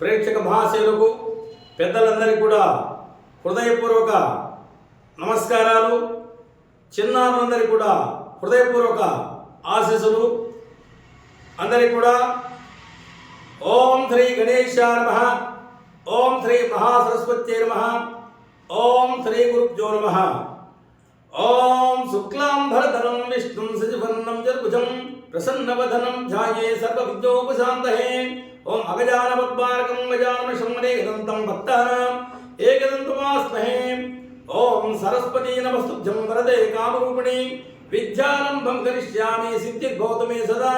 ప్రేక్షక మహాశైలకు పెద్దలందరికీ కూడా హృదయపూర్వక నమస్కారాలు చిన్నారులందరికీ కూడా హృదయపూర్వక ఆశీస్సులు. అందరికీ కూడా ఓం శ్రీ గణేశాయ నమ ఓం శ్రీ మహాసరస్వత్యే నమ ఓం శ్రీ గురుభ్యో నమ. ఓం శుక్లాంబరధరం విష్ణుం సజివర్ణం జర్భుజం ప్రసన్నవదనం ధ్యాయే సర్వ విద్యోపశాంతహే ओम अभिजानपद्मार्कं गजानमशमनेकदन्तं भक्तानाम् एकदन्तमास्महे। ओम सरस्वती नमस्तुभ्यं वरदे कामरूपिणी। विद्यारम्भं करिष्यामि सिद्धिर्गौतमे सदा।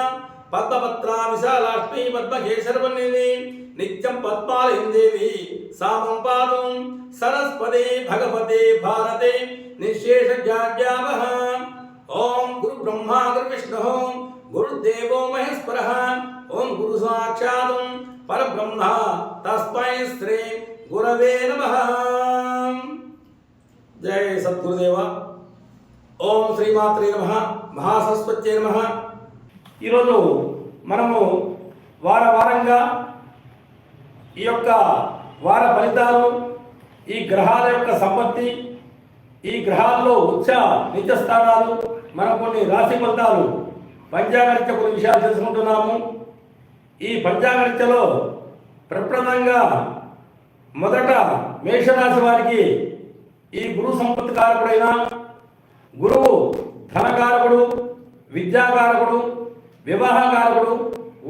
पद्मपत्रा विशालाष्टमी पद्मकेशरवन्दिनी नित्यं पद्मालयं देवी। सामं पादुं सरस्वती भगवते भारते। निःशेषज्ञाज्ञावः ॐ गुरुब्रह्मा गुरुविष्णुः। గురుదేవో మహేశ్వర ఓం గురు సాక్షాత్ పరబ్రహ్మ తస్మై శ్రీ గురవే నమ జయ సద్గురుదేవ ఓం శ్రీమాత్రే నమ మహాసరస్వత్యే నమ ఈరోజు మనము వార వారంగా ఈ యొక్క వార ఫలితాలు ఈ గ్రహాల యొక్క సంపత్తి ఈ గ్రహాల్లో ఉచ్చ నిత్య స్థానాలు మనం కొన్ని రాశి ఫలితాలు పంచాంగరిత్య కొన్ని విషయాలు తెలుసుకుంటున్నాము. ఈ పంచాంగరిత్యలో ప్రప్రదంగా మొదట మేషరాశి వారికి ఈ గురు సంపత్తి కారకుడైన గురువు ధనకారకుడు విద్యాకారకుడు వివాహకారకుడు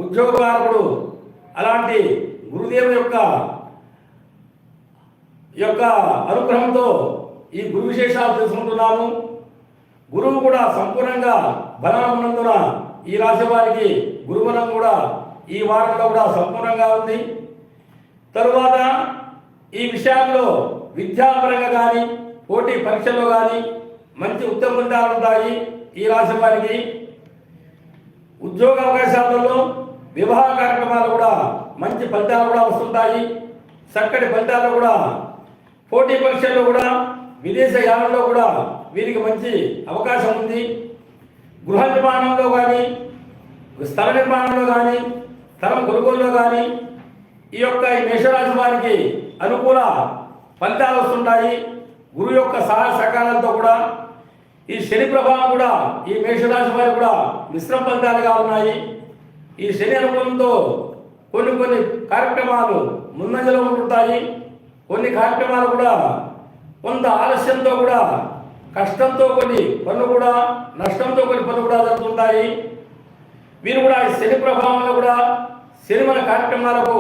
ఉద్యోగకారకుడు అలాంటి గురుదేవుని యొక్క యొక్క అనుగ్రహంతో ఈ గురు విశేషాలు తెలుసుకుంటున్నాము. గురువు కూడా సంపూర్ణంగా బలం ఈ రాశి వారికి గురుబలం కూడా ఈ వారంలో కూడా సంపూర్ణంగా ఉంది. తరువాత ఈ విషయాల్లో విద్యాపరంగా కానీ పోటీ పరీక్షల్లో కానీ మంచి ఉత్తమ ఫలితాలు ఉంటాయి ఈ రాశి వారికి. ఉద్యోగ అవకాశాలలో వివాహ కార్యక్రమాలు కూడా మంచి ఫలితాలు కూడా వస్తుంటాయి. చక్కటి ఫలితాలు కూడా పోటీ పరీక్షల్లో కూడా విదేశ యానంలో కూడా వీరికి మంచి అవకాశం ఉంది. గృహ నిర్మాణంలో కానీ స్థల నిర్మాణంలో కానీ స్థలం కొనుగోలులో కానీ ఈ యొక్క ఈ మేషరాశి వారికి అనుకూల ఫలితాలు వస్తుంటాయి. గురువు యొక్క సహాయ సకాలంతో కూడా ఈ శని ప్రభావం కూడా ఈ మేషరాశి వారికి కూడా మిశ్రమ ఫలితాలుగా ఉన్నాయి. ఈ శని అనుకూలంతో కొన్ని కొన్ని కార్యక్రమాలు ముందంజలో ఉంటుంటాయి. కొన్ని కార్యక్రమాలు కూడా కొంత ఆలస్యంతో కూడా కష్టంతో కొన్ని పనులు కూడా నష్టంతో కొన్ని పనులు కూడా జరుగుతుంటాయి. వీరు కూడా ఈ శని ప్రభావంలో కూడా శని మన కార్యక్రమాలకు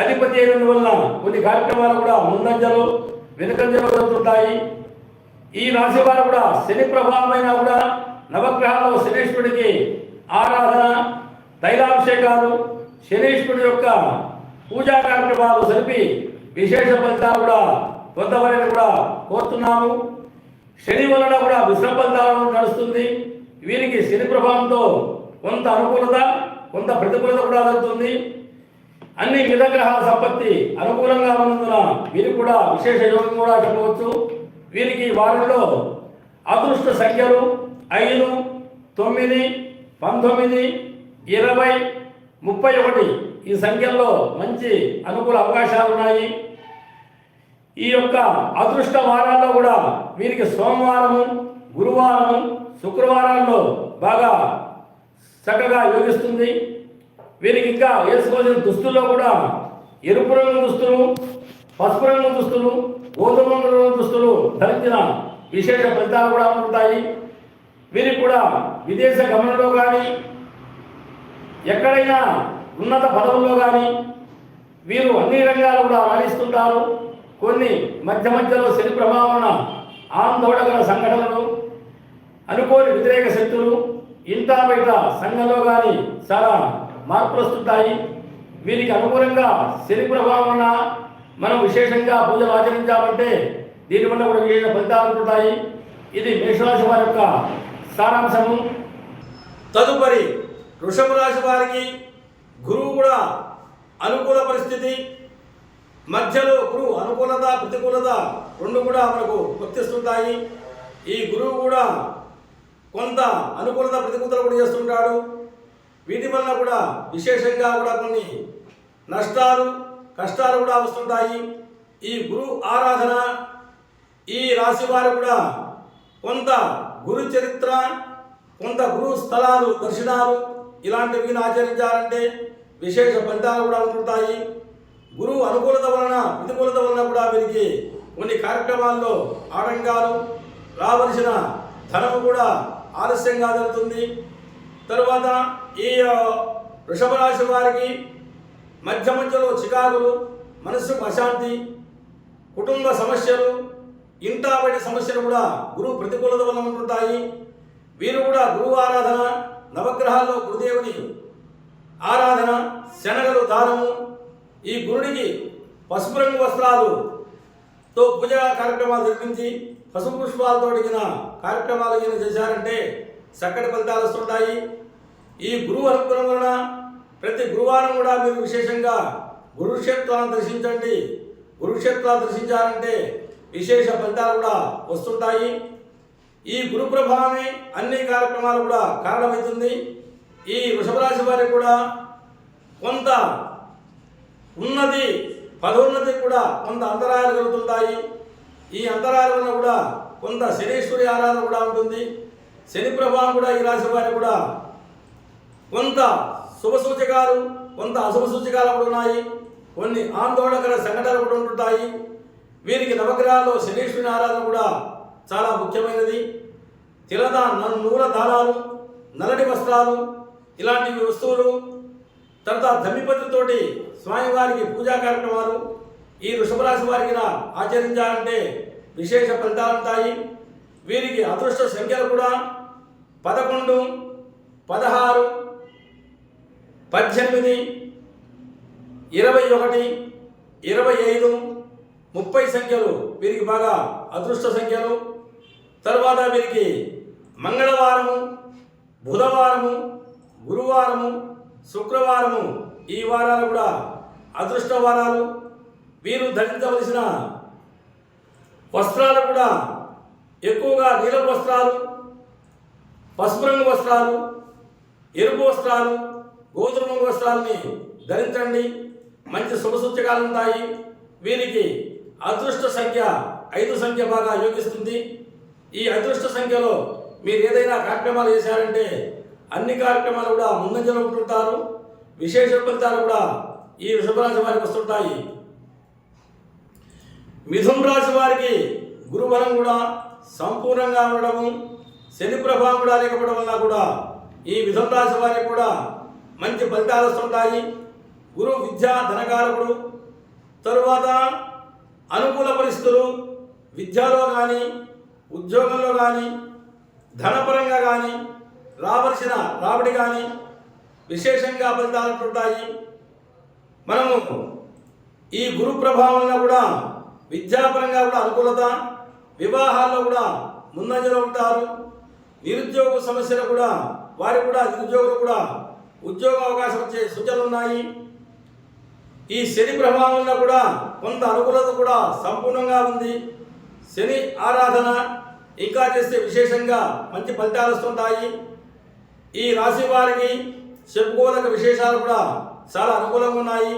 అధిపతి అయినందువల్ల కొన్ని కార్యక్రమాలు కూడా ముందంజలు వెనుకంజలు జరుగుతుంటాయి. ఈ రాశి వారు కూడా శని ప్రభావమైన కూడా నవగ్రహాల్లో శనీశ్వరుడికి ఆరాధన తైలాభిషేకాలు శనీశ్వరుడు యొక్క పూజా కార్యక్రమాలు జరిపి విశేష ఫలితాలు కూడా పొందవలని కూడా కోరుతున్నాము. శని వలన కూడా విశ్రమ నడుస్తుంది. వీరికి శని ప్రభావంతో కొంత అనుకూలత కొంత ప్రతికూలత కూడా జరుగుతుంది. అన్ని మితగ్రహాల సంపత్తి అనుకూలంగా ఉన్నందున వీరికి కూడా విశేష యోగం కూడా చెప్పవచ్చు. వీరికి వారిలో వారంలో అదృష్ట సంఖ్యలు ఐదు తొమ్మిది పంతొమ్మిది ఇరవై ముప్పై ఒకటి. ఈ సంఖ్యల్లో మంచి అనుకూల అవకాశాలు ఉన్నాయి. ఈ యొక్క అదృష్ట వారాల్లో కూడా వీరికి సోమవారము గురువారము శుక్రవారాల్లో బాగా చక్కగా యోగిస్తుంది. వీరికి ఇంకా వేసుకోవాల్సిన దుస్తుల్లో కూడా ఎరుపు రంగు దుస్తులు పసుపు రంగు దుస్తులు గోధుమ రంగు దుస్తులు ధరించిన విశేష ఫలితాలు కూడా ఉంటాయి వీరికి కూడా విదేశ గమనంలో కానీ ఎక్కడైనా ఉన్నత పదవుల్లో కానీ వీరు అన్ని రంగాలు కూడా రాణిస్తుంటారు కొన్ని మధ్య మధ్యలో శని ప్రభావన ఆందోళన సంఘటనలు అనుకోని వ్యతిరేక శక్తులు ఇంత బయట సంఘంలో కానీ చాలా మార్పులు వస్తుంటాయి వీరికి అనుకూలంగా శని ప్రభావం మనం విశేషంగా పూజలు ఆచరించామంటే దీనివల్ల కూడా విశేష ఫలితాలు ఉంటాయి ఇది మేషరాశి వారి యొక్క సారాంశము. తదుపరి వృషభ రాశి వారికి గురువు కూడా అనుకూల పరిస్థితి మధ్యలో గురువు అనుకూలత ప్రతికూలత రెండు కూడా మనకు వర్తిస్తుంటాయి ఈ గురువు కూడా కొంత అనుకూలత ప్రతికూలత కూడా చేస్తుంటాడు. వీటి వల్ల కూడా విశేషంగా కూడా కొన్ని నష్టాలు కష్టాలు కూడా వస్తుంటాయి. ఈ గురు ఆరాధన ఈ రాశి వారు కూడా కొంత గురు చరిత్ర కొంత గురు స్థలాలు దర్శనాలు ఇలాంటివి ఆచరించాలంటే విశేష ఫలితాలు కూడా ఉంటుంటాయి. గురువు అనుకూలత వలన ప్రతికూలత వలన కూడా వీరికి కొన్ని కార్యక్రమాల్లో ఆటంకాలు రావలసిన ధనము కూడా ఆలస్యంగా జరుగుతుంది. తరువాత ఈ వృషభ రాశి వారికి మధ్య మధ్యలో చికాకులు మనస్సుకు అశాంతి కుటుంబ సమస్యలు ఇంటా బయట సమస్యలు కూడా గురువు ప్రతికూలత వల్ల ఉంటుంటాయి. వీరు కూడా గురువు ఆరాధన నవగ్రహాల్లో గురుదేవుని ఆరాధన శనగలు దానము ఈ గురుడికి పసుపు రంగు వస్త్రాలుతో పూజా కార్యక్రమాలు జరిపించి పసుపు పుష్పాలతో అడిగిన కార్యక్రమాలు ఈయన చేశారంటే చక్కటి ఫలితాలు వస్తుంటాయి. ఈ గురువు అనుగ్రహం వలన ప్రతి గురువారం కూడా మీరు విశేషంగా గురుక్షేత్రాలను దర్శించండి. గురుక్షేత్రాలు దర్శించారంటే విశేష ఫలితాలు కూడా వస్తుంటాయి. ఈ గురు ప్రభావమే అన్ని కార్యక్రమాలు కూడా కారణమవుతుంది. ఈ వృషభరాశి వారికి కూడా కొంత ఉన్నది పదోన్నతి కూడా కొంత అంతరాయాలు కలుగుతుంటాయి. ఈ అంతరాయాలను కూడా కొంత శనీశ్వరి ఆరాధన కూడా ఉంటుంది. శని ప్రభావం కూడా ఈ రాశి వారికి కూడా కొంత శుభ సూచకాలు కొంత అశుభ సూచకాలు కూడా ఉన్నాయి. కొన్ని ఆందోళనకర సంఘటనలు కూడా ఉంటుంటాయి. వీరికి నవగ్రహాల్లో శనీశ్వరుని ఆరాధన కూడా చాలా ముఖ్యమైనది. తిలదా నూల దారాలు నల్లటి వస్త్రాలు ఇలాంటి వస్తువులు తర్వాత ధమ్మిపత్రితోటి స్వామివారికి పూజా కార్యక్రమాలు ఈ వృషభరాశి వారికి ఆచరించాలంటే విశేష ఫలితాలు ఉంటాయి. వీరికి అదృష్ట సంఖ్యలు కూడా పదకొండు పదహారు పద్దెనిమిది ఇరవై ఒకటి ఇరవై ఐదు ముప్పై సంఖ్యలు వీరికి బాగా అదృష్ట సంఖ్యలు. తర్వాత వీరికి మంగళవారము బుధవారము గురువారము శుక్రవారము ఈ వారాలు కూడా అదృష్ట వారాలు. వీరు ధరించవలసిన వస్త్రాలు కూడా ఎక్కువగా నీలం వస్త్రాలు పసుపు రంగు వస్త్రాలు ఎరుపు వస్త్రాలు గోధుమ రంగు వస్త్రాలని ధరించండి. మంచి శుభ సూచకాలు ఉంటాయి. వీరికి అదృష్ట సంఖ్య ఐదు సంఖ్య బాగా యోగిస్తుంది. ఈ అదృష్ట సంఖ్యలో మీరు ఏదైనా కార్యక్రమాలు చేశారంటే అన్ని కార్యక్రమాలు కూడా ముందంజలో ఉంటుంటారు. విశేష ఫలితాలు కూడా ఈ వృషభరాశి వారికి వస్తుంటాయి. మిథున రాశి వారికి గురుబలం కూడా సంపూర్ణంగా ఉండడము శని ప్రభావం కూడా లేకపోవడం వల్ల కూడా ఈ మిథున రాశి వారికి కూడా మంచి ఫలితాలు వస్తుంటాయి. గురు విద్యా ధనకారకుడు తరువాత అనుకూల పరిస్థితులు విద్యలో కానీ ఉద్యోగంలో కానీ ధనపరంగా కానీ రావలసిన రాబడి కానీ విశేషంగా ఫలితాలు ఉంటాయి మనము ఈ గురు ప్రభావంలో కూడా విద్యాపరంగా కూడా అనుకూలత వివాహాల్లో కూడా ముందంజలో ఉంటారు. నిరుద్యోగ సమస్యలు కూడా వారికి కూడా నిరుద్యోగులు కూడా ఉద్యోగ అవకాశం వచ్చే సూచనలు ఉన్నాయి. ఈ శని ప్రభావంలో కూడా కొంత అనుకూలత కూడా సంపూర్ణంగా ఉంది. శని ఆరాధన ఇంకా చేస్తే విశేషంగా మంచి ఫలితాలు వస్తుంటాయి. ఈ రాశి వారికి చెప్పుకోదగ్గ విశేషాలు కూడా చాలా అనుకూలంగా ఉన్నాయి.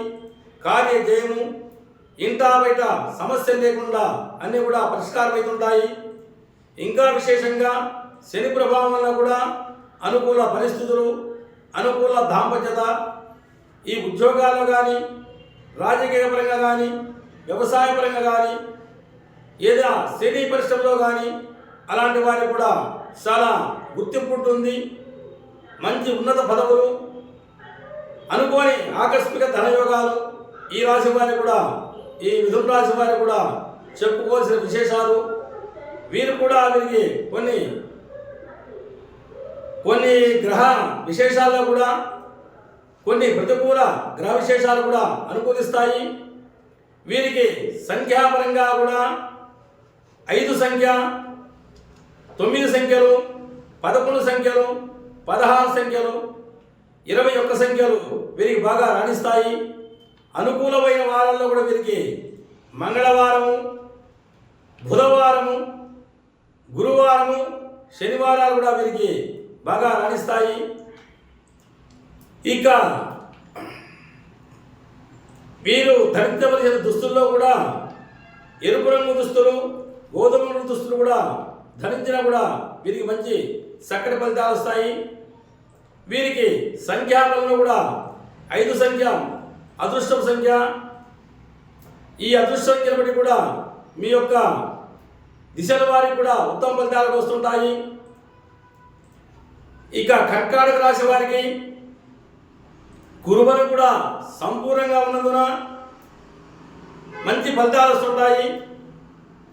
కార్య జయము ఇంటా బయట సమస్య లేకుండా అన్నీ కూడా పరిష్కారం అవుతుంటాయి ఇంకా విశేషంగా శని ప్రభావం వల్ల కూడా అనుకూల పరిస్థితులు అనుకూల దాంపత్యత ఈ ఉద్యోగాల్లో కానీ రాజకీయ పరంగా కానీ వ్యవసాయ పరంగా కానీ ఏదైనా శని పరిశ్రమలో కానీ అలాంటి వారికి కూడా చాలా గుర్తింపు ఉంటుంది. మంచి ఉన్నత పదవులు అనుకోని ఆకస్మిక ధనయోగాలు ఈ రాశి వారి కూడా ఈ మిథున రాశి వారి కూడా చెప్పుకోవాల్సిన విశేషాలు. వీరు కూడా వీరికి కొన్ని కొన్ని గ్రహ విశేషాల్లో కూడా కొన్ని ప్రతికూల గ్రహ విశేషాలు కూడా అనుకూలిస్తాయి. వీరికి సంఖ్యాపరంగా కూడా ఐదు సంఖ్య తొమ్మిది సంఖ్యలు పదకొండు సంఖ్యలు పదహారు సంఖ్యలు ఇరవై ఒక్క సంఖ్యలు వీరికి బాగా రాణిస్తాయి. అనుకూలమైన వారాల్లో కూడా వీరికి మంగళవారము బుధవారము గురువారము శనివారాలు కూడా వీరికి బాగా రాణిస్తాయి. ఇక వీరు ధరించవలసిన దుస్తుల్లో కూడా ఎరుపు రంగు దుస్తులు గోధుమ రంగు దుస్తులు కూడా ధరించినా కూడా వీరికి మంచి చక్కటి ఫలితాలు వస్తాయి. వీరికి సంఖ్యాబలంలో కూడా ఐదు సంఖ్య అదృష్టం సంఖ్య. ఈ అదృష్ట సంఖ్యను బట్టి కూడా మీ యొక్క దిశల వారికి కూడా ఉత్తమ ఫలితాలు వస్తుంటాయి. ఇక కర్కాటక రాశి వారికి గురుబలు కూడా సంపూర్ణంగా ఉన్నందున మంచి ఫలితాలు వస్తుంటాయి.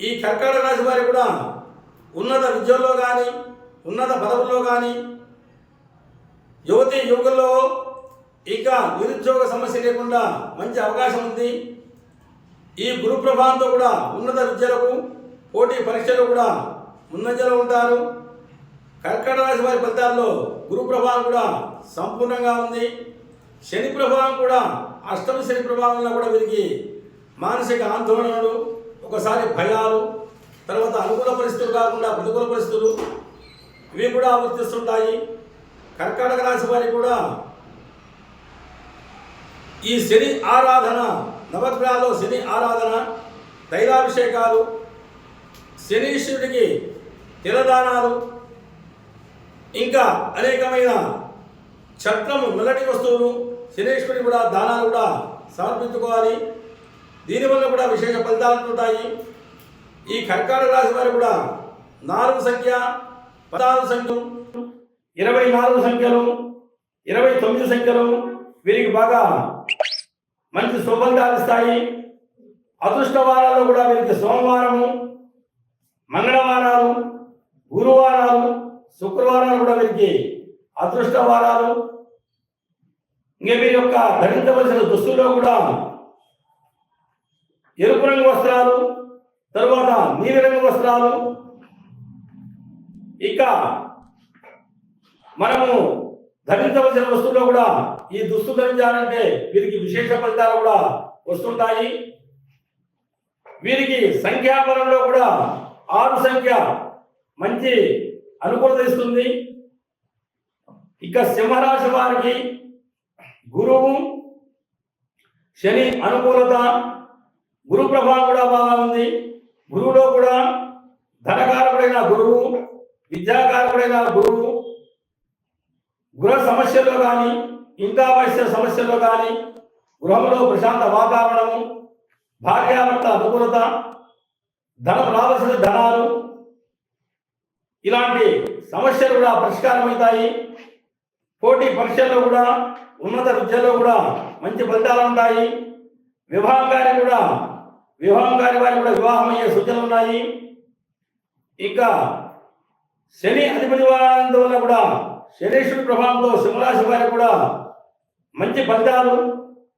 ఈ కర్కాటక రాశి వారికి కూడా ఉన్నత విద్యల్లో కానీ ఉన్నత పదవుల్లో కానీ యువతి యువకుల్లో ఇంకా నిరుద్యోగ సమస్య లేకుండా మంచి అవకాశం ఉంది. ఈ గురు ప్రభావంతో కూడా ఉన్నత విద్యలకు పోటీ పరీక్షలు కూడా ముందంజలో ఉంటారు. కర్కట రాశి వారి ఫలితాల్లో గురు ప్రభావం కూడా సంపూర్ణంగా ఉంది. శని ప్రభావం కూడా అష్టమ శని ప్రభావంలో కూడా వీరికి మానసిక ఆందోళనలు ఒకసారి భయాలు తర్వాత అనుకూల పరిస్థితులు కాకుండా ప్రతికూల పరిస్థితులు ఇవి కూడా వర్తిస్తుంటాయి. కర్కాటక రాశి వారికి కూడా ఈ శని ఆరాధన నవగ్రహాల్లో శని ఆరాధన తైలాభిషేకాలు శనీశ్వరుడికి తిలదానాలు ఇంకా అనేకమైన చట్రము నల్లటి వస్తువులు శనీశ్వరుడికి కూడా దానాలు కూడా సమర్పించుకోవాలి. దీనివల్ల కూడా విశేష ఫలితాలు ఉంటాయి. ఈ కర్కాటక రాశి వారు కూడా నాలుగు సంఖ్య పదహారు సంఖ్య ఇరవై నాలుగు సంఖ్యలు ఇరవై తొమ్మిది సంఖ్యలు వీరికి బాగా మంచి శుభంగాలు ఇస్తాయి. అదృష్ట వారాల్లో కూడా వీరికి సోమవారము మంగళవారాలు గురువారాలు శుక్రవారాలు కూడా వీరికి అదృష్ట వారాలు ఇంకా వీరి యొక్క ధరించవలసిన దుస్తుల్లో కూడా ఎరుపు రంగు వస్త్రాలు తరువాత నీలిరంగు వస్త్రాలు ఇక మనము ధరించవలసిన వస్తువుల్లో కూడా ఈ దుస్తు ధరించాలంటే వీరికి విశేష ఫలితాలు కూడా వస్తుంటాయి. వీరికి సంఖ్యాబలంలో కూడా ఆరు సంఖ్య మంచి అనుకూలత ఇస్తుంది. ఇక సింహరాశి వారికి గురువు శని అనుకూలత గురు ప్రభావం కూడా బాగా ఉంది. గురువులో కూడా ధనకారకుడైన గురువు విద్యాకారకుడైన గురువు గృహ సమస్యల్లో కానీ ఇంకా వయస్సు సమస్యల్లో కానీ గృహంలో ప్రశాంత వాతావరణము భార్యాభర్త అనుకూలత ధనం రావాల్సిన ధనాలు ఇలాంటి సమస్యలు కూడా పరిష్కారం అవుతాయి పోటీ పరీక్షల్లో కూడా ఉన్నత విద్యలో కూడా మంచి ఫలితాలు ఉంటాయి. వివాహం గారి కూడా వివాహం గారి వారికి కూడా వివాహం అయ్యే సూచనలు ఉన్నాయి. ఇంకా శని అధిపతి వారంతో వల్ల కూడా శనేశ్వరి ప్రభావంతో సింహరాశి వారికి కూడా మంచి ఫలితాలు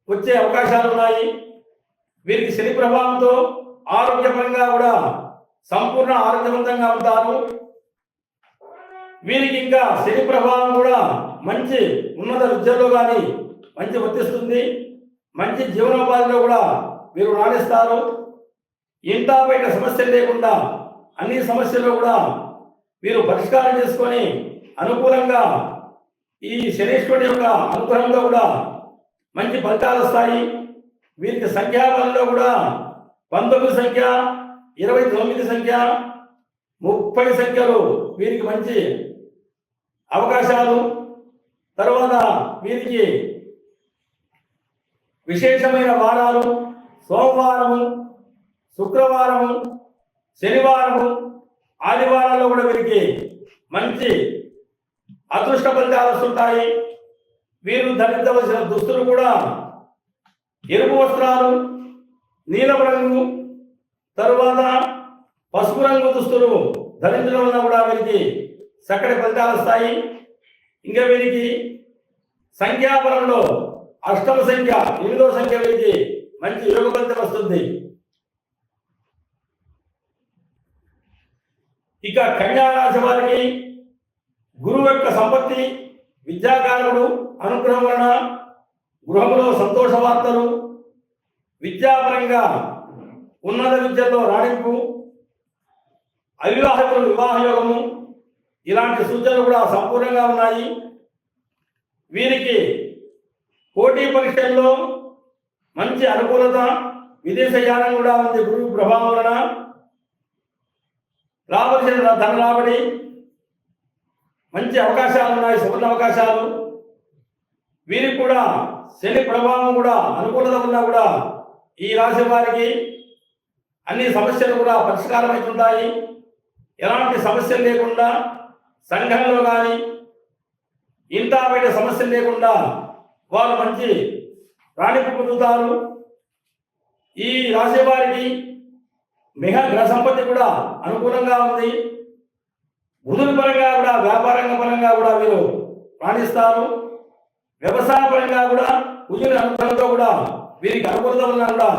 వచ్చే అవకాశాలు ఉన్నాయి. వీరికి శని ప్రభావంతో ఆరోగ్యపరంగా కూడా సంపూర్ణ ఆరోగ్యవంతంగా ఉంటారు. వీరికి ఇంకా శని ప్రభావం కూడా మంచి ఉన్నత విద్యలో కానీ మంచి వర్తిస్తుంది. మంచి జీవనోపాధిలో కూడా మీరు రాణిస్తారు. ఇంత బయట సమస్యలు లేకుండా అన్ని సమస్యల్లో కూడా మీరు పరిష్కారం చేసుకొని అనుకూలంగా ఈ శనీశ్వరుడి యొక్క అనుగ్రహంలో కూడా మంచి ఫలితాలు వస్తాయి. వీరికి సంఖ్యాబలంలో కూడా పంతొమ్మిది సంఖ్య ఇరవై తొమ్మిది సంఖ్య ముప్పై సంఖ్యలు వీరికి మంచి అవకాశాలు. తర్వాత వీరికి విశేషమైన వారాలు సోమవారము శుక్రవారము శనివారము ఆదివారాల్లో కూడా వీరికి మంచి అదృష్ట ఫలితాలు వస్తుంటాయి. వీరు ధరించవలసిన దుస్తులు కూడా ఎరుపు వస్త్రాలు నీలం రంగు తరువాత పసుపు రంగు దుస్తులు ధరించడం వల్ల కూడా వీరికి చక్కటి ఫలితాలు వస్తాయి. ఇంకా వీరికి సంఖ్యాబలంలో అష్టమ సంఖ్య ఎనిమిదవ సంఖ్య వీరికి మంచి యోగ ఫలితం వస్తుంది. ఇక కన్యా రాశి వారికి గురువు యొక్క సంపత్తి విద్యాకారుడు అనుగ్రహం వలన గృహంలో సంతోష వార్తలు విద్యాపరంగా ఉన్నత విద్యలో రాణింపు అవివాహితులు వివాహ యోగము ఇలాంటి సూచనలు కూడా సంపూర్ణంగా ఉన్నాయి. వీరికి పోటీ పరీక్షల్లో మంచి అనుకూలత విదేశ యానం కూడా ఉంది గురువు ప్రభావం వలన. రావలసిన ధన రాబడి మంచి అవకాశాలు ఉన్నాయి సువర్ణ అవకాశాలు. వీరికి కూడా శని ప్రభావం కూడా అనుకూలత ఉన్నా కూడా ఈ రాశి వారికి అన్ని సమస్యలు కూడా పరిష్కారం అవుతుంటాయి ఎలాంటి సమస్యలు లేకుండా సంఘంలో కానీ ఇంత బయట సమస్యలు లేకుండా వాళ్ళు మంచి రాణింపు పొందుతారు ఈ రాశి వారికి మెగా గ్రహ సంపత్తి కూడా అనుకూలంగా ఉంది. బుధుని పరంగా కూడా వ్యాపారంగ పరంగా కూడా వీరు రాణిస్తారు. వ్యవసాయ పరంగా కూడా కుజుని అనుగ్రహంతో కూడా వీరికి అనుకూలత వలన కూడా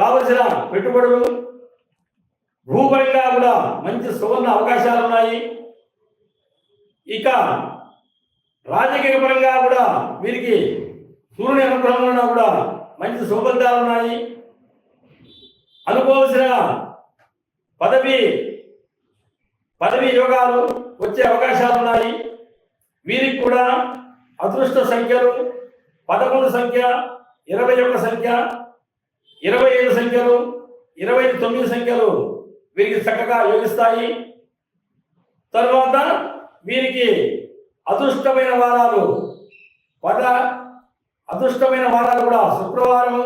రావాల్సిన పెట్టుబడులు భూపరంగా కూడా మంచి సువర్ణ అవకాశాలు ఉన్నాయి. ఇక రాజకీయ పరంగా కూడా వీరికి సూర్యుని అనుగ్రహంలో కూడా మంచి సుబంధాలు ఉన్నాయి. అనుకోవాల్సిన పదవి పదవి యోగాలు వచ్చే అవకాశాలు ఉన్నాయి. వీరికి కూడా అదృష్ట సంఖ్యలు పదకొండు సంఖ్య ఇరవై ఒక్క సంఖ్య ఇరవై ఐదు సంఖ్యలు ఇరవై తొమ్మిది సంఖ్యలు వీరికి చక్కగా యోగిస్తాయి. తర్వాత వీరికి అదృష్టమైన వారాలు పద అదృష్టమైన వారాలు కూడా శుక్రవారము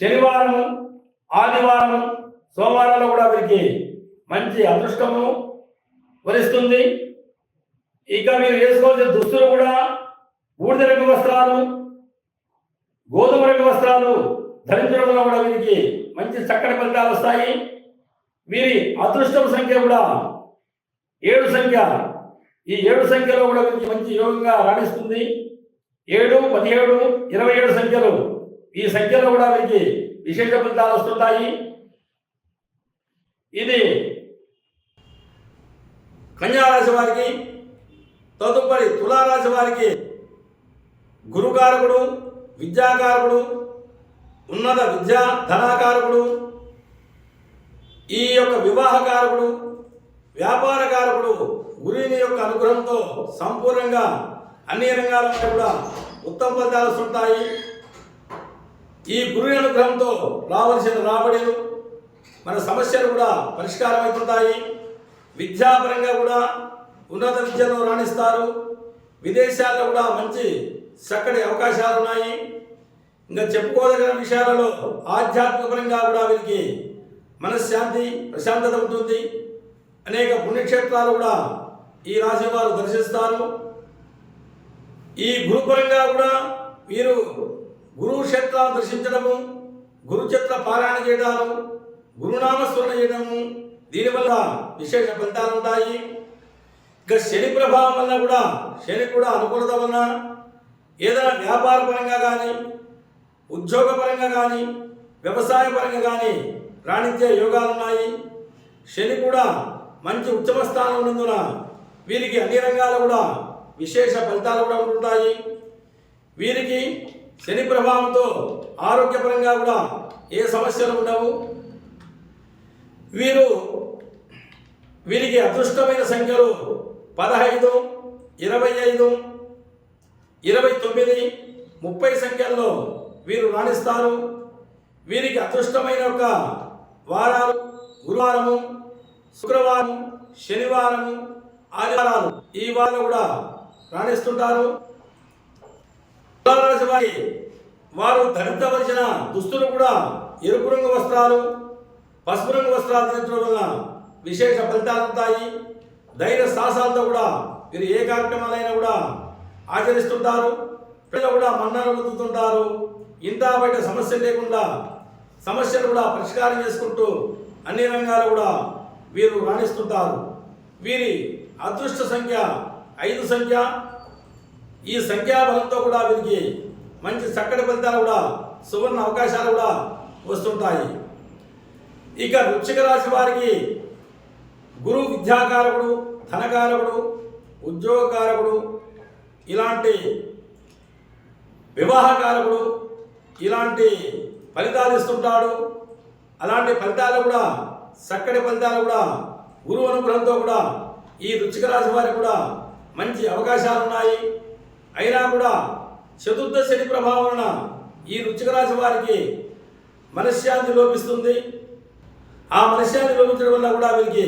శనివారము ఆదివారం సోమవారాలు కూడా వీరికి మంచి అదృష్టము వరిస్తుంది. ఇక మీరు వేసుకోవాల్సిన దుస్తులు కూడా బూడిద రంగు వస్త్రాలు గోధుమ రంగు వస్త్రాలు ధరించడం వల్ల కూడా వీరికి మంచి చక్కటి ఫలితాలు వస్తాయి. వీరి అదృష్టం సంఖ్య కూడా ఏడు సంఖ్య. ఈ ఏడు సంఖ్యలో కూడా వీరికి మంచి యోగంగా రాణిస్తుంది. ఏడు పదిహేడు ఇరవై ఏడు సంఖ్యలు. ఈ సంఖ్యలో కూడా వీరికి విశేష ఫలితాలు వస్తుంటాయి. ఇది కన్యారాశి వారికి తదుపరి తులారాశి వారికి గురుకారకుడు విద్యాకారకుడు ఉన్నత విద్యా ధనాకారకుడు ఈ యొక్క వివాహకారకుడు వ్యాపారకారకుడు గురిని యొక్క అనుగ్రహంతో సంపూర్ణంగా అన్ని రంగాల కూడా ఉత్తమ ఫలితాలు వస్తుంటాయి. ఈ గురుని అనుగ్రహంతో రావలసిన రాబడిలు మన సమస్యలు కూడా పరిష్కారం అవుతుంటాయి విద్యాపరంగా కూడా ఉన్నత విద్యలో రాణిస్తారు. విదేశాల్లో కూడా మంచి చక్కటి అవకాశాలు ఉన్నాయి. ఇంకా చెప్పుకోదగిన విషయాలలో ఆధ్యాత్మికపరంగా కూడా వీరికి మనశ్శాంతి ప్రశాంతత ఉంటుంది. అనేక పుణ్యక్షేత్రాలు కూడా ఈ రాశి వారు దర్శిస్తారు. ఈ గురుపరంగా కూడా వీరు గురువు క్షేత్రాలు దర్శించడము గురుచత్ర పారాయణ చేయడాలు గురునామస్మరణ చేయడము దీనివల్ల విశేష ఫలితాలు ఉంటాయి. ఇక శని ప్రభావం వల్ల కూడా శని కూడా అనుకూలత వలన ఏదైనా వ్యాపారపరంగా కానీ ఉద్యోగపరంగా కానీ వ్యవసాయ పరంగా కానీ రాణించే యోగాలు ఉన్నాయి. శని కూడా మంచి ఉత్తమ స్థానం ఉన్నందున వీరికి అన్ని రంగాలు కూడా విశేష ఫలితాలు కూడా ఉంటుంటాయి వీరికి శని ప్రభావంతో ఆరోగ్యపరంగా కూడా ఏ సమస్యలు ఉండవు. వీరు వీరికి అదృష్టమైన సంఖ్యలు పదహైదు ఇరవై ఐదు ఇరవై తొమ్మిది ముప్పై సంఖ్యల్లో వీరు రాణిస్తారు. వీరికి అదృష్టమైన ఒక వారాలు గురువారము శుక్రవారం శనివారము ఆదివారాలు ఈ వారం కూడా రాణిస్తుంటారు. వారి వారు ధరించవలసిన దుస్తులు కూడా ఎరుపు రంగు వస్త్రాలు పసుపు రంగు వస్త్రాలు ధరించడం వలన విశేష ఫలితాలు ఉంటాయి. ధైర్య సాహసాలతో కూడా మీరు ఏ కార్యక్రమాలైనా కూడా ఆచరిస్తుంటారు. పిల్లలు కూడా మన్నాలు పొందుతుంటారు ఇంత బయట సమస్య లేకుండా సమస్యలు కూడా పరిష్కారం చేసుకుంటూ అన్ని రంగాలు కూడా వీరు రాణిస్తుంటారు. వీరి అదృష్ట సంఖ్య ఐదు సంఖ్య. ఈ సంఖ్యాబలంతో కూడా వీరికి మంచి చక్కటి ఫలితాలు కూడా సువర్ణ అవకాశాలు కూడా వస్తుంటాయి. ఇక వృశ్చిక రాశి వారికి గురు విద్యాకారకుడు ధనకారకుడు ఉద్యోగకారకుడు ఇలాంటి వివాహకారకుడు ఇలాంటి ఫలితాలు ఇస్తుంటాడు. అలాంటి ఫలితాలు కూడా చక్కటి ఫలితాలు కూడా గురువు అనుగ్రహంతో కూడా ఈ వృశ్చిక రాశి వారికి కూడా మంచి అవకాశాలు ఉన్నాయి. అయినా కూడా చతుర్థ శని ప్రభావం వలన ఈ వృచ్చిక రాశి వారికి మనశ్శాంతి లోపిస్తుంది. ఆ మనశ్శాంతి లోపించడం వల్ల కూడా వీరికి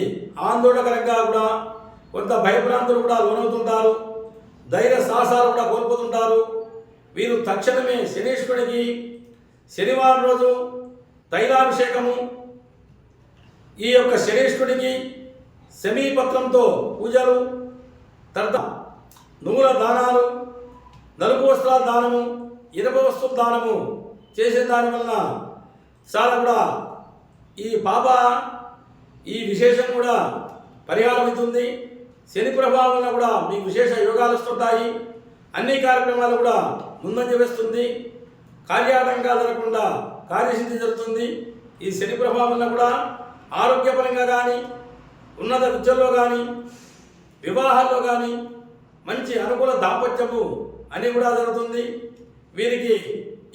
ఆందోళనకరంగా కూడా కొంత భయభ్రాంతులు కూడా లోనవుతుంటారు. ధైర్య సాహసాలు కూడా కోల్పోతుంటారు. వీరు తక్షణమే శనీశ్వరుడికి శనివారం రోజు తైలాభిషేకము. ఈ యొక్క శనీశ్వరుడికి సమీపత్రంతో పూజలు తర్వాత నువ్వుల దానాలు నలుపు వస్త్రాల దానము ఇనప వస్తువుల దానము చేసే దాని వలన చాలా కూడా ఈ పాప ఈ విశేషం కూడా పరిహారమవుతుంది. శని ప్రభావం వల్ల కూడా మీకు విశేష యోగాలు వస్తుంటాయి. అన్ని కార్యక్రమాలు కూడా ముందంజ వేస్తుంది. కార్యాటంకాలు జరగకుండా కార్యసిద్ధి జరుగుతుంది. ఈ శని ప్రభావం వల్ల కూడా ఆరోగ్యపరంగా కానీ ఉన్నత విద్యలో కానీ వివాహాల్లో కానీ మంచి అనుకూల దాంపత్యము అని కూడా జరుగుతుంది. వీరికి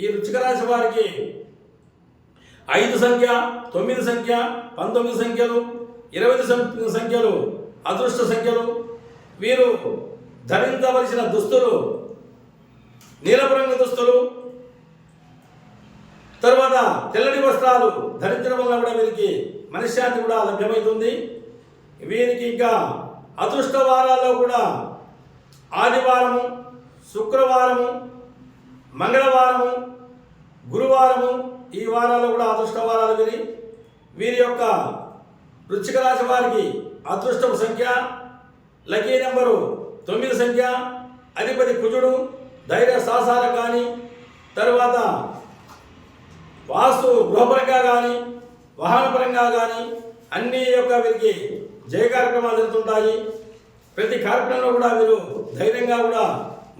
ఈ రుచికరాశి వారికి ఐదు సంఖ్య తొమ్మిది సంఖ్య పంతొమ్మిది సంఖ్యలు ఇరవై సంఖ్యలు అదృష్ట సంఖ్యలు. వీరు ధరించవలసిన దుస్తులు నీలపు రంగు దుస్తులు. తర్వాత తెల్లటి వస్త్రాలు ధరించడం వల్ల కూడా వీరికి మనశ్శాంతి కూడా లభ్యమవుతుంది వీరికి ఇంకా అదృష్ట వారాల్లో కూడా ఆదివారము శుక్రవారము మంగళవారము గురువారము ఈ వారాల్లో కూడా అదృష్ట వారాలు వీరి వీరి యొక్క వృచ్చిక రాశి వారికి అదృష్టం సంఖ్య లకీ నెంబరు తొమ్మిది సంఖ్య అధిపతి కుజుడు ధైర్య సాహసాలు కానీ తరువాత వాస్తు గృహపరంగా కానీ వాహనపరంగా కానీ అన్ని యొక్క వీరికి జయ కార్యక్రమాలు జరుగుతుంటాయి. ప్రతి కార్యక్రమంలో కూడా వీరు ధైర్యంగా కూడా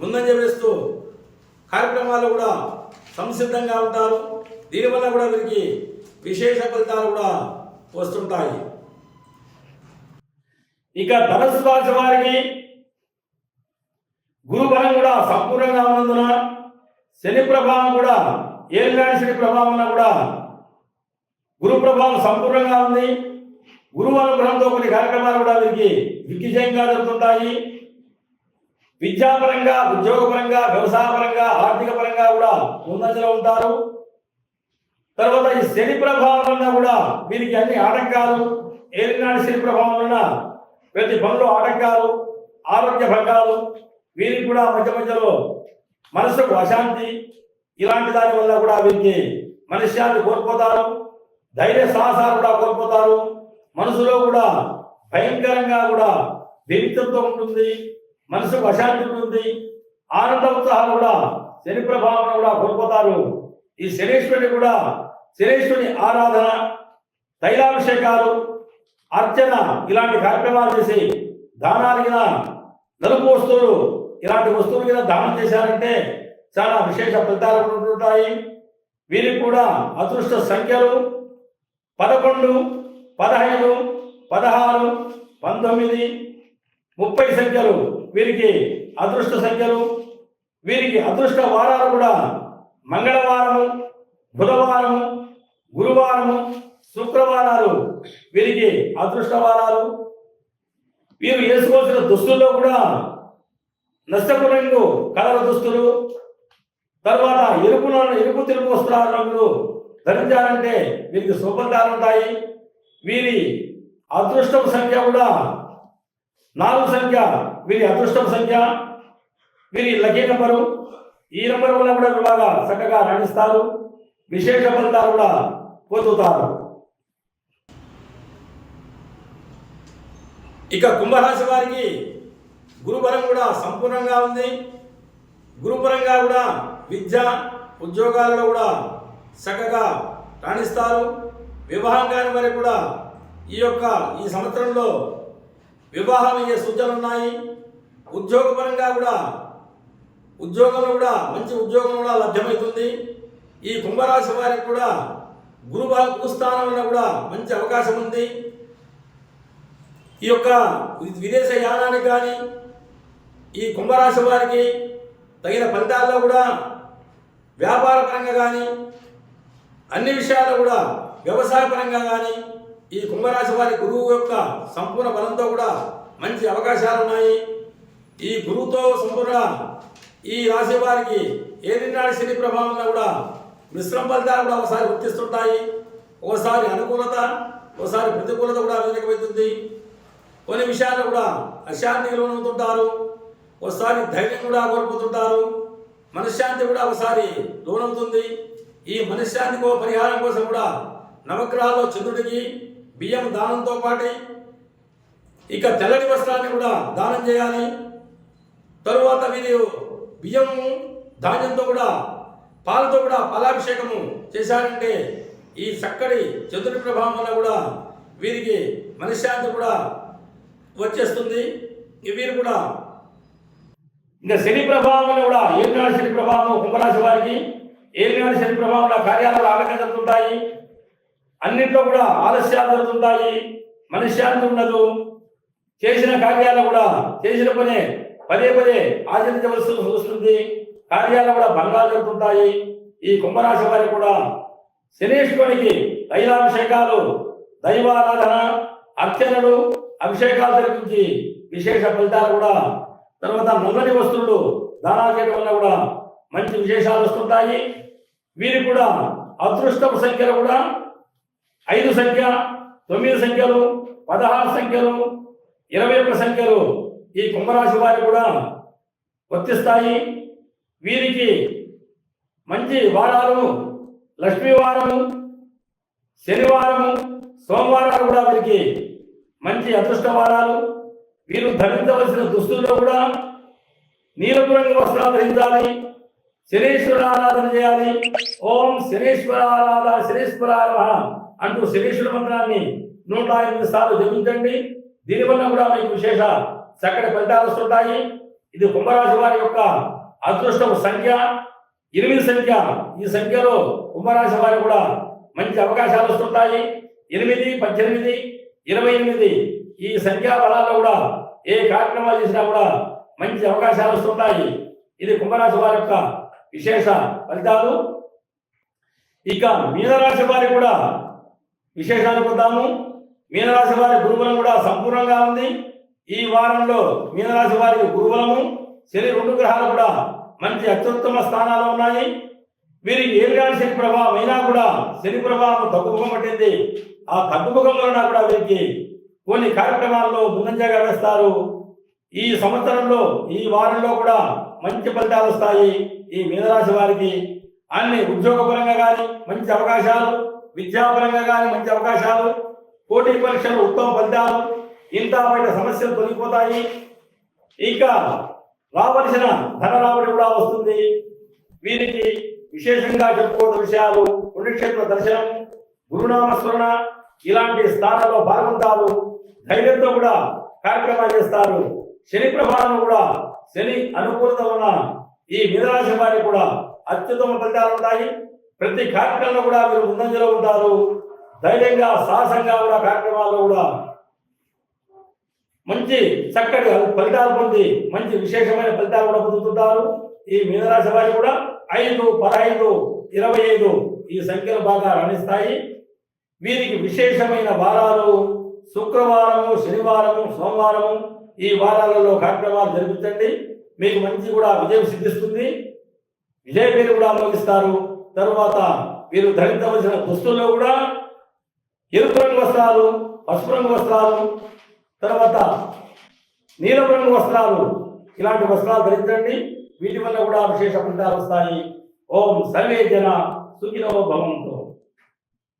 ముందంజ వేస్తూ కార్యక్రమాలు కూడా సంసిద్ధంగా ఉంటారు. దీనివల్ల కూడా వీరికి విశేష ఫలితాలు కూడా వస్తుంటాయి. ఇక ధనుసు రాశి వారికి గురుబలం కూడా సంపూర్ణంగా ఉన్నందున శని ప్రభావం కూడా ఏలినాడు శని ప్రభావం కూడా గురు ప్రభావం సంపూర్ణంగా ఉంది. గురువు అనుగ్రహంతో కొన్ని కార్యక్రమాలు కూడా వీరికి దిగ్విజయంగా జరుగుతుంటాయి. విద్యాపరంగా ఉద్యోగపరంగా వ్యవసాయపరంగా ఆర్థిక పరంగా కూడా ముందంజలో ఉంటారు. తర్వాత ఈ శని ప్రభావం వలన కూడా వీరికి అన్ని ఆటంకాలు ఏలినాడు శని ప్రభావం వలన ప్రతి పనులు ఆటంకాలు ఆరోగ్య భంగాలు వీరికి కూడా మధ్య మధ్యలో మనసుకు అశాంతి ఇలాంటి దాని వల్ల కూడా వీరికి మనశ్శాంతి కోల్పోతారు ధైర్య సాహసాలు కూడా కోల్పోతారు మనసులో కూడా భయంకరంగా కూడా వ్యక్తిత్వంతో ఉంటుంది మనసుకు అశాంతి ఉంటుంది ఆనంద ఉత్సాహాలు కూడా శని ప్రభావం కూడా కోల్పోతారు. ఈ శనీశ్వరుడు కూడా శ్రేష్ఠుని ఆరాధన తైలాభిషేకాలు అర్చన ఇలాంటి కార్యక్రమాలు చేసి దానాలు కింద నలుపు వస్తువులు ఇలాంటి వస్తువులు కింద దానం చేశారంటే చాలా విశేష ఫలితాలు ఉంటుంటాయి వీరికి కూడా అదృష్ట సంఖ్యలు పదకొండు పదహైదు పదహారు పంతొమ్మిది ముప్పై సంఖ్యలు వీరికి అదృష్ట సంఖ్యలు. వీరికి అదృష్ట వారాలు కూడా మంగళవారము బుధవారము గురువారము శుక్రవారాలు వీరికి అదృష్టవారాలు. వీరు వేసుకోవాల్సిన దుస్తుల్లో కూడా నష్టపు రంగు కలర దుస్తులు. తర్వాత ఎరుపు ఎరుపు తెలుపు వస్త్రాల రంగులు ధరించాలంటే వీరికి శుభంగాలు ఉంటాయి వీరి అదృష్టం సంఖ్య కూడా నాలుగు సంఖ్య. వీరి అదృష్టం సంఖ్య వీరి లకీ నెంబరు. ఈ నెంబర్ వల్ల కూడా బాగా చక్కగా రాణిస్తారు. విశేష ఫలితాలు కూడా పొందుతారు. ఇక కుంభరాశి వారికి గురుబలం కూడా సంపూర్ణంగా ఉంది. గురుపరంగా కూడా విద్య ఉద్యోగాలలో కూడా చక్కగా రాణిస్తారు. వివాహం కాని వారికి కూడా ఈ యొక్క ఈ సంవత్సరంలో వివాహం అయ్యే సూచనలు ఉన్నాయి. ఉద్యోగపరంగా కూడా ఉద్యోగంలో కూడా మంచి ఉద్యోగం కూడా లభ్యమవుతుంది. ఈ కుంభరాశి వారికి కూడా గురు గురుస్థానంలో కూడా మంచి అవకాశం ఉంది. ఈ యొక్క విదేశ యానానికి కానీ ఈ కుంభరాశి వారికి తగిన ఫలితాల్లో కూడా వ్యాపార పరంగా కానీ అన్ని విషయాల్లో కూడా వ్యవసాయ పరంగా కానీ ఈ కుంభరాశి వారి గురువు యొక్క సంపూర్ణ బలంతో కూడా మంచి అవకాశాలు ఉన్నాయి. ఈ గురువుతో సంపూర్ణ ఈ రాశి వారికి ఏలినాడు శని ప్రభావంలో కూడా మిశ్రమ ఫలితాలు కూడా ఒకసారి వర్తిస్తుంటాయి ఒకసారి అనుకూలత ఒకసారి ప్రతికూలత కూడా వ్యతిరేకమవుతుంది కొన్ని విషయాల్లో కూడా అశాంతికి లోనవుతుంటారు. ఒకసారి ధైర్యం కూడా కోల్పోతుంటారు. మనశ్శాంతి కూడా ఒకసారి లోనవుతుంది. ఈ మనశ్శాంతికి పరిహారం కోసం కూడా నవగ్రహాల్లో చంద్రుడికి బియ్యం దానంతో పాటు ఇక తెల్లటి వస్త్రాన్ని కూడా దానం చేయాలి. తరువాత వీరు బియ్యము ధాన్యంతో కూడా పాలతో కూడా పాలాభిషేకము చేశారంటే ఈ చక్కటి చతుర్ ప్రభావం వల్ల కూడా వీరికి మనశ్శాంతి కూడా వచ్చేస్తుంది. వీరు కూడా ఇంకా శని ప్రభావం వల్ల కూడా ఏలినాడు శని ప్రభావం కుంభరాశి వారికి ఏలినాడు శని ప్రభావం వల్ల కార్యాలు ఆటంకం జరుగుతుంటాయి. అన్నింట్లో కూడా ఆలస్యాలు జరుగుతుంటాయి. మనశ్శాంతి ఉండదు. చేసిన కార్యాలు కూడా చేసిన పనే పదే పదే ఆచరించవలసి వస్తుంది. కార్యాలు కూడా భంగాలు జరుగుతుంటాయి ఈ కుంభరాశి వారికి కూడా శనీశ్వరునికి తైలాభిషేకాలు దైవారాధన అర్చనలు అభిషేకాలు జరిపించి విశేష ఫలితాలు కూడా తర్వాత నల్లని వస్తువులు దానాలు చేయడం వల్ల కూడా మంచి విశేషాలు వస్తుంటాయి. వీరి కూడా అదృష్టపు సంఖ్యలు కూడా ఐదు సంఖ్య తొమ్మిది సంఖ్యలు పదహారు సంఖ్యలు ఇరవై ఒక్క సంఖ్యలు ఈ కుంభరాశి వారికి కూడా వర్తిస్తాయి. వీరికి మంచి వారాలు లక్ష్మీవారము శనివారము సోమవారాలు కూడా వీరికి మంచి అదృష్ట వారాలు వీరు ధరించవలసిన దుస్తుల్లో కూడా నీలపు రంగు వస్త్రాలు ధరించాలి శనీశ్వర ఆరాధన చేయాలి. ఓం శనీశ్వర ఆరాధన శనీశ్వర అంటూ శనీశ్వర మంత్రాన్ని నూట ఎనిమిది సార్లు జపించండి. దీనివల్ల కూడా మీకు విశేష చక్కటి ఫలితాలు వస్తుంటాయి. ఇది కుంభరాశి వారి యొక్క అదృష్టపు సంఖ్య ఎనిమిది సంఖ్య. ఈ సంఖ్యలో కుంభరాశి వారి కూడా మంచి అవకాశాలు వస్తుంటాయి. ఎనిమిది పద్దెనిమిది ఇరవై ఎనిమిది. ఈ సంఖ్యా బలాల్లో కూడా ఏ కార్యక్రమాలు చేసినా కూడా మంచి అవకాశాలు వస్తుంటాయి. ఇది కుంభరాశి వారి యొక్క విశేష ఫలితాలు. ఇక మీనరాశి వారి కూడా విశేషాలు పొందాము. మీనరాశి వారి గురుబలం కూడా సంపూర్ణంగా ఉంది. ఈ వారంలో మీనరాశి వారికి గురుబలము శని రెండు గ్రహాలు కూడా మంచి అత్యుత్తమ స్థానాలు ఉన్నాయి. వీరికి ఏలినాడు శని ప్రభావం అయినా కూడా శని ప్రభావం తగ్గుముఖం పట్టింది. ఆ తగ్గుముఖం వలన కూడా వీరికి కొన్ని కార్యక్రమాల్లో ముందంజగా వేస్తారు. ఈ సంవత్సరంలో ఈ వారంలో కూడా మంచి ఫలితాలు వస్తాయి. ఈ మీనరాశి వారికి అన్ని ఉద్యోగపరంగా కానీ మంచి అవకాశాలు విద్యాపరంగా కానీ మంచి అవకాశాలు పోటీ పరీక్షలు ఉత్తమ ఫలితాలు ఇంత బయట సమస్యలు తొలగిపోతాయి. ఇంకా రావలసిన ధన రాబడి కూడా వస్తుంది. వీరికి విశేషంగా చెప్పుకోవడం విషయాలు పుణ్యక్షేత్ర దర్శనం గురునామస్మరణ ఇలాంటి స్థానాల్లో పాల్గొంటారు. ధైర్యంతో కూడా కార్యక్రమాలు చేస్తారు. శని ప్రభావం కూడా శని అనుకూలత ఉన్న ఈ మీనరాశి వారికి కూడా అత్యుత్తమ ఫలితాలు ఉంటాయి. ప్రతి కార్యక్రమంలో కూడా మీరు ముందంజలో ఉంటారు. ధైర్యంగా సాహసంగా కూడా కార్యక్రమాల్లో కూడా మంచి చక్కటి ఫలితాలు పొంది మంచి విశేషమైన ఫలితాలు కూడా పొందుతుంటారు. ఈ మీనరాశి వారికి కూడా ఐదు పదహైదు ఇరవై ఐదు ఈ సంఖ్యలు బాగా రాణిస్తాయి వీరికి విశేషమైన వారాలు శుక్రవారము శనివారము సోమవారము ఈ వారాలలో కార్యక్రమాలు జరుగుతండి మీకు మంచి కూడా విజయం సిద్ధిస్తుంది. విజయ పేరు కూడా ఆలోచిస్తారు తరువాత వీరు ధరించవలసిన దుస్తుల్లో కూడా ఎరుపు రంగు వస్త్రాలు పసుపు రంగు వస్త్రాలు తర్వాత నీలం రంగు వస్త్రాలు. ఇలాంటి వస్త్రాలు ధరించండి. వీటి వల్ల కూడా విశేష ఫలితాలు వస్తాయి. ఓం సర్వే జన సుఖినో భవంతు.